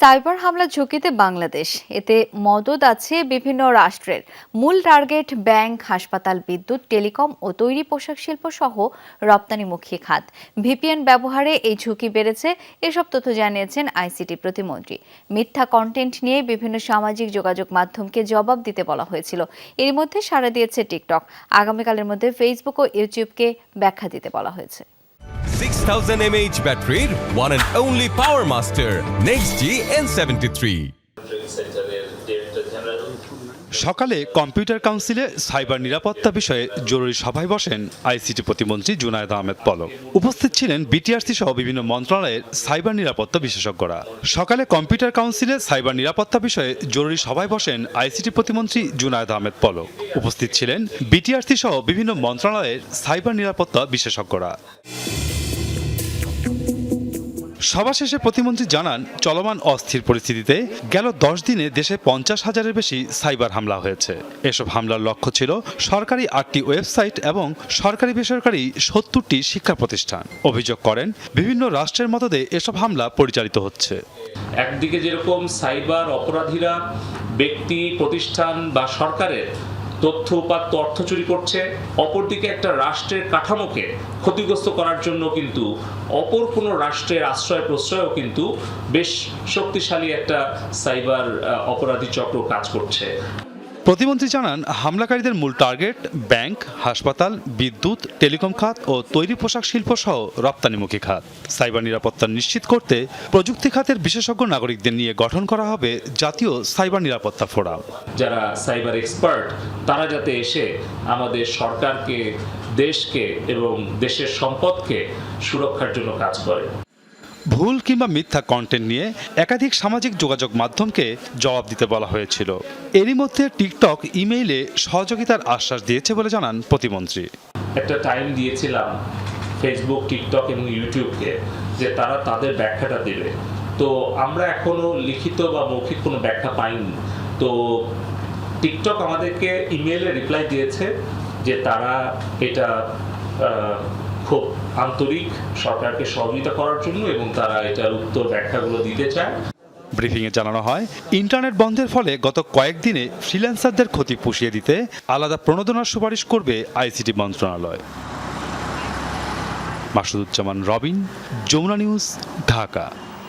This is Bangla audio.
সাইবার হামলা ঝুঁকিতে বাংলাদেশ। এতে মদত আছে বিভিন্ন রাষ্ট্রের। মূল টার্গেট ব্যাংক, হাসপাতাল, বিদ্যুৎ, টেলিকম ও তৈরি পোশাক শিল্প সহ রপ্তানিমুখী খাত। ভিপিএন ব্যবহারে এই ঝুঁকি বেড়েছে, এসব তথ্য জানিয়েছেন আইসিটি প্রতিমন্ত্রী। মিথ্যা কন্টেন্ট নিয়ে বিভিন্ন সামাজিক যোগাযোগ মাধ্যমকে জবাব দিতে বলা হয়েছিল। এর মধ্যে সাড়া দিয়েছে টিকটক। আগামীকালের মধ্যে ফেসবুক ও ইউটিউবকে ব্যাখ্যা দিতে বলা হয়েছে। 6000 mAh battery, one and only Power Master, Next G N73. সেন্টারের ডিরেক্টর জেনারেল সকালে কম্পিউটার কাউন্সিলে সাইবার নিরাপত্তা বিষয়ে জরুরি সভায় বসেন আইসিটি প্রতিমন্ত্রী জুনায়দ আহমেদ পলক। উপস্থিত ছিলেন বিটিআরসি সহ বিভিন্ন মন্ত্রণালয়ের সাইবার নিরাপত্তা বিশেষজ্ঞরা। সকালে কম্পিউটার কাউন্সিলে সাইবার নিরাপত্তা বিষয়ে জরুরি সভায় বসেন আইসিটি প্রতিমন্ত্রী জুনায়দ আহমেদ পলক। উপস্থিত ছিলেন বিটিআরসি সহ বিভিন্ন মন্ত্রণালয়ের সাইবার নিরাপত্তা বিশেষজ্ঞরা। সভা শেষে প্রতিমন্ত্রী জানান, চলমান অস্থির পরিস্থিতিতে গেল দশ দিনে দেশে পঞ্চাশ হাজারের বেশি সাইবার হামলা হয়েছে। এসব হামলার লক্ষ্য ছিল সরকারি আটটি ওয়েবসাইট এবং সরকারি বেসরকারি সত্তরটি শিক্ষা প্রতিষ্ঠান। অভিযোগ করেন, বিভিন্ন রাষ্ট্রের মদদে এসব হামলা পরিচালিত হচ্ছে। একদিকে যেরকম সাইবার অপরাধীরা ব্যক্তি, প্রতিষ্ঠান বা সরকারের তথ্য, উপাত্ত, অর্থ চুরি করছে। অপরদিকে একটা রাষ্ট্রের কাঠামোকে ক্ষতিগ্রস্ত করার জন্য কিন্তু অপর কোনো রাষ্ট্রের আশ্রয় প্রশ্রয়ও কিন্তু বেশ শক্তিশালী একটা সাইবার অপরাধী চক্র কাজ করছে। প্রতিমন্ত্রী জানান, হামলাকারীদের মূল টার্গেট ব্যাংক, হাসপাতাল, বিদ্যুৎ, টেলিকম খাত ও তৈরি পোশাক শিল্প সহ রপ্তানিমুখী খাত। সাইবার নিরাপত্তা নিশ্চিত করতে প্রযুক্তি খাতের বিশেষজ্ঞ নাগরিকদের নিয়ে গঠন করা হবে জাতীয় সাইবার নিরাপত্তা ফোরাম। যারা সাইবার এক্সপার্ট, তারা যাতে এসে আমাদের সরকারকে, দেশকে এবং দেশের সম্পদকে সুরক্ষার জন্য কাজ করে। ভুল কিংবা মিথ্যা কন্টেন্ট নিয়ে একাধিক সামাজিক যোগাযোগ মাধ্যমকে জবাব দিতে বলা হয়েছিল। এরই মধ্যে টিকটক ইমেইলে সহযোগিতার আশ্বাস দিয়েছে বলে জানান প্রতিমন্ত্রী। একটা টাইম দিয়েছিলাম ফেসবুক টিকটক এবং ইউটিউবকে যে তারা তাদের ব্যাখ্যাটা দেবে। তো আমরা এখনও লিখিত বা মৌখিক কোনো ব্যাখ্যা পাইনি। তো টিকটক আমাদেরকে ইমেলে রিপ্লাই দিয়েছে যে তারা এটা খুব আন্তরিক সরকারকে সহযোগিতা করার জন্য এবং তারা এটার উত্তর ব্যাখ্যাগুলো দিতে চায়। ব্রিফিংয়ে জানানো হয়, ইন্টারনেট বন্ধের ফলে গত কয়েকদিনে ফ্রিল্যান্সারদের ক্ষতি পুষিয়ে দিতে আলাদা প্রণোদনার সুপারিশ করবে আইসিটি মন্ত্রণালয়। মাসুদুজ্জামান রবিন, যমুনা নিউজ, ঢাকা।